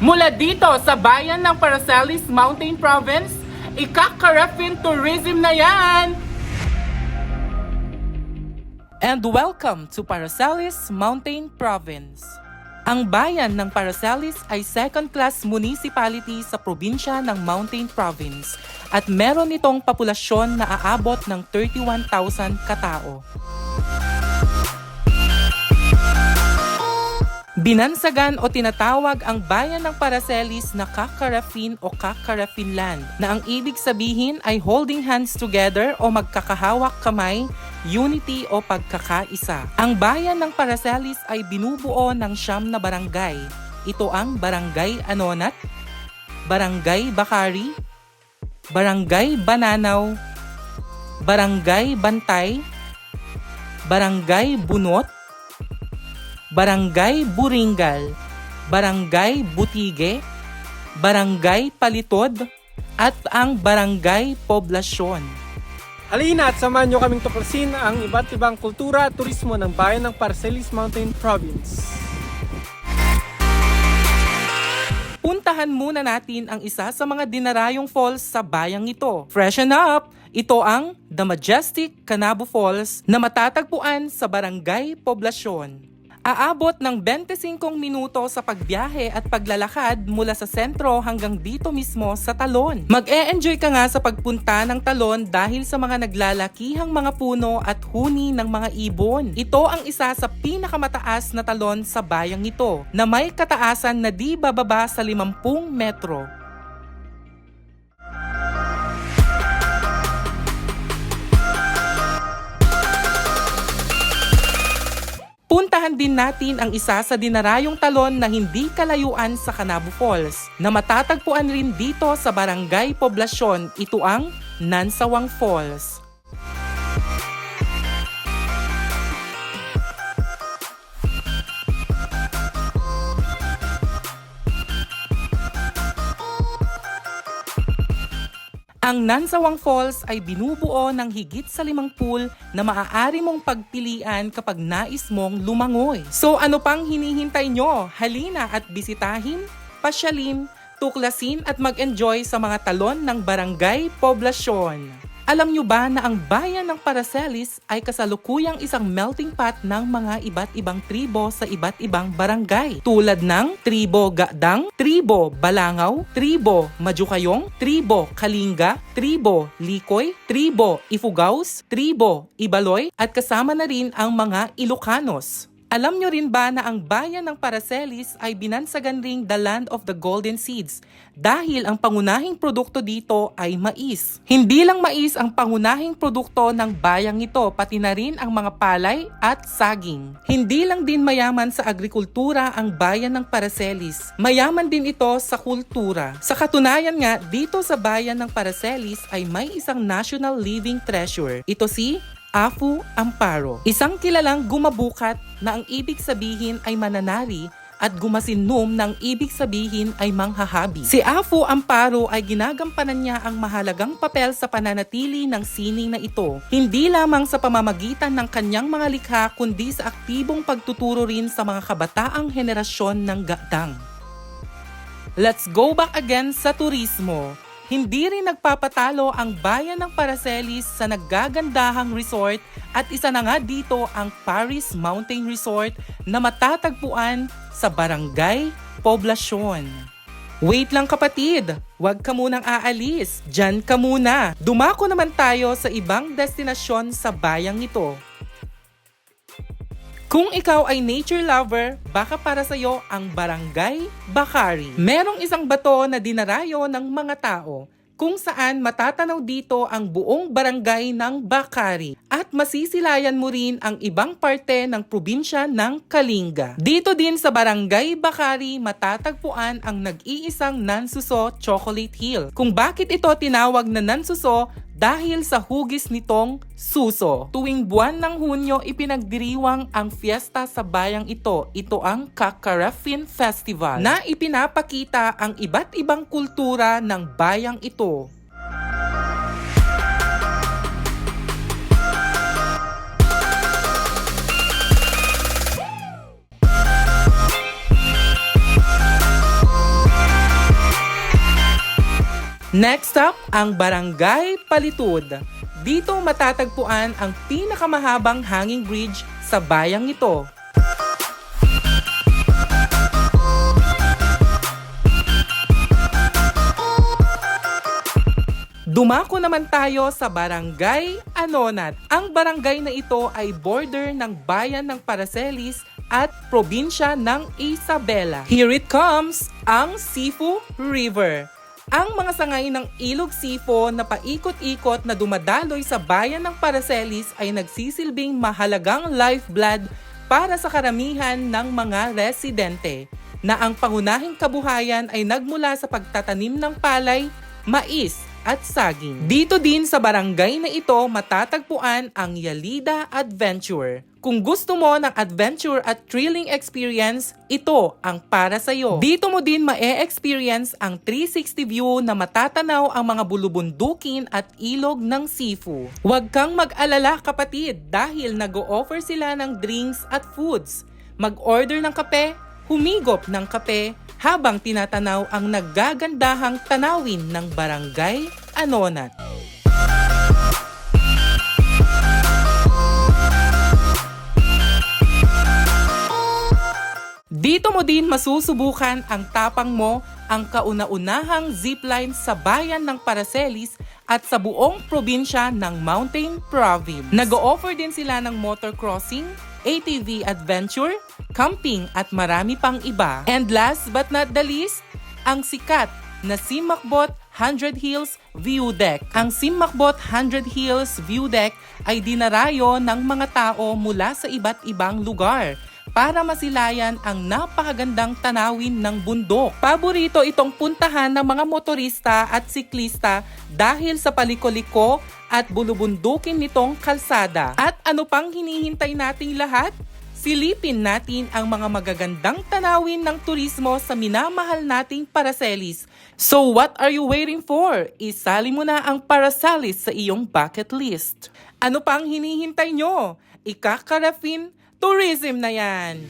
Mula dito sa bayan ng Paracelis Mountain Province, ikakarafin tourism na yan! And welcome to Paracelis Mountain Province. Ang bayan ng Paracelis ay second-class municipality sa probinsya ng Mountain Province at meron itong populasyon na aabot ng 31,000 katao. Binansagan o tinatawag ang bayan ng Paracelis na Kakarafin o Kakarafin Land na ang ibig sabihin ay holding hands together o magkakahawak kamay, unity o pagkakaisa. Ang bayan ng Paracelis ay binubuo ng siyam na barangay. Ito ang Barangay Anonat, Barangay Bakari, Barangay Bananaw, Barangay Bantay, Barangay Bunot, Barangay Buringal, Barangay Butige, Barangay Palitod, at ang Barangay Poblasyon. Halina at samahan nyo kaming tuklasin ang iba't ibang kultura at turismo ng bayan ng Parcelis Mountain Province. Puntahan muna natin ang isa sa mga dinarayong falls sa bayang ito. Freshen up! Ito ang The Majestic Canabo Falls na matatagpuan sa Barangay Poblasyon. Aabot ng 25 minuto sa pagbiyahe at paglalakad mula sa sentro hanggang dito mismo sa Talon. Mag-e-enjoy ka nga sa pagpunta ng Talon dahil sa mga naglalakihang mga puno at huni ng mga ibon. Ito ang isa sa pinakamataas na talon sa bayang ito na may kataasan na di bababa sa 50 metro. Puntahan din natin ang isa sa dinarayong talon na hindi kalayuan sa Canabo Falls na matatagpuan rin dito sa Barangay Poblasyon. Ito ang Nansawang Falls. Ang Nansawang Falls ay binubuo ng higit sa limang pool na maaari mong pagpilian kapag nais mong lumangoy. So ano pang hinihintay nyo? Halina at bisitahin, pasyalin, tuklasin at mag-enjoy sa mga talon ng Barangay Poblasyon. Alam nyo ba na ang bayan ng Paracelis ay kasalukuyang isang melting pot ng mga iba't ibang tribo sa iba't ibang barangay tulad ng Tribo Gadang, Tribo Balangaw, Tribo Majukayong, Tribo Kalinga, Tribo Likoy, Tribo Ifugaos, Tribo Ibaloy at kasama na rin ang mga Ilocanos. Alam nyo rin ba na ang bayan ng Paracelis ay binansagan ring the land of the golden seeds dahil ang pangunahing produkto dito ay mais. Hindi lang mais ang pangunahing produkto ng bayang ito, pati na rin ang mga palay at saging. Hindi lang din mayaman sa agrikultura ang bayan ng Paracelis, mayaman din ito sa kultura. Sa katunayan nga, dito sa bayan ng Paracelis ay may isang national living treasure. Ito si Afu Amparo. Isang kilalang gumabukat na ang ibig sabihin ay mananari at gumasinom ng ibig sabihin ay manghahabi. Si Afu Amparo ay ginagampanan niya ang mahalagang papel sa pananatili ng sining na ito. Hindi lamang sa pamamagitan ng kanyang mga likha kundi sa aktibong pagtuturo rin sa mga kabataang henerasyon ng gadang. Let's go back again sa turismo. Hindi rin nagpapatalo ang bayan ng Paracelis sa naggagandahang resort at isa na nga dito ang Paris Mountain Resort na matatagpuan sa Barangay Poblasyon. Wait lang kapatid, huwag ka munang aalis, dyan ka muna. Dumako naman tayo sa ibang destinasyon sa bayang ito. Kung ikaw ay nature lover, baka para sa'yo ang Barangay Bakari. Merong isang bato na dinarayo ng mga tao kung saan matatanaw dito ang buong barangay ng Bakari at masisilayan mo rin ang ibang parte ng probinsya ng Kalinga. Dito din sa Barangay Bakari matatagpuan ang nag-iisang Nansuso Chocolate Hill. Kung bakit ito tinawag na Nansuso dahil sa hugis nitong suso. Tuwing buwan ng Hunyo, ipinagdiriwang ang fiesta sa bayang ito. Ito ang Kakarafin Festival na ipinapakita ang iba't ibang kultura ng bayang ito. Next up, ang Barangay Palitud. Dito matatagpuan ang pinakamahabang hanging bridge sa bayang ito. Dumako naman tayo sa Barangay Anonat. Ang barangay na ito ay border ng bayan ng Paracelis at probinsya ng Isabela. Here it comes, ang Sifu River. Ang mga sangay ng ilog Sifo na paikot-ikot na dumadaloy sa bayan ng Paracelis ay nagsisilbing mahalagang lifeblood para sa karamihan ng mga residente na ang pangunahing kabuhayan ay nagmula sa pagtatanim ng palay, mais at saging. Dito din sa barangay na ito matatagpuan ang Yalida Adventure. Kung gusto mo ng adventure at thrilling experience, ito ang para sa'yo. Dito mo din ma-experience ang 360 view na matatanaw ang mga bulubundukin at ilog ng Sifu. Huwag kang mag-alala kapatid dahil nag-o-offer sila ng drinks at foods. Mag-order ng kape, humigop ng kape, habang tinatanaw ang naggagandahang tanawin ng barangay Anonat. Dito mo din masusubukan ang tapang mo ang kauna-unahang zipline sa bayan ng Paracelis at sa buong probinsya ng Mountain Province. Nag-o-offer din sila ng motor crossing, ATV adventure, camping at marami pang iba. And last but not the least, ang sikat na Simakbot 100 Hills View Deck. Ang Simakbot 100 Hills View Deck ay dinarayo ng mga tao mula sa iba't ibang lugar para masilayan ang napakagandang tanawin ng bundok. Paborito itong puntahan ng mga motorista at siklista dahil sa paliko-liko at bulubundukin nitong kalsada. At ano pang hinihintay nating lahat? Silipin natin ang mga magagandang tanawin ng turismo sa minamahal nating Paracelis. So what are you waiting for? Isali mo na ang Paracelis sa iyong bucket list. Ano pang hinihintay nyo? Ikakarafin tourism na yan!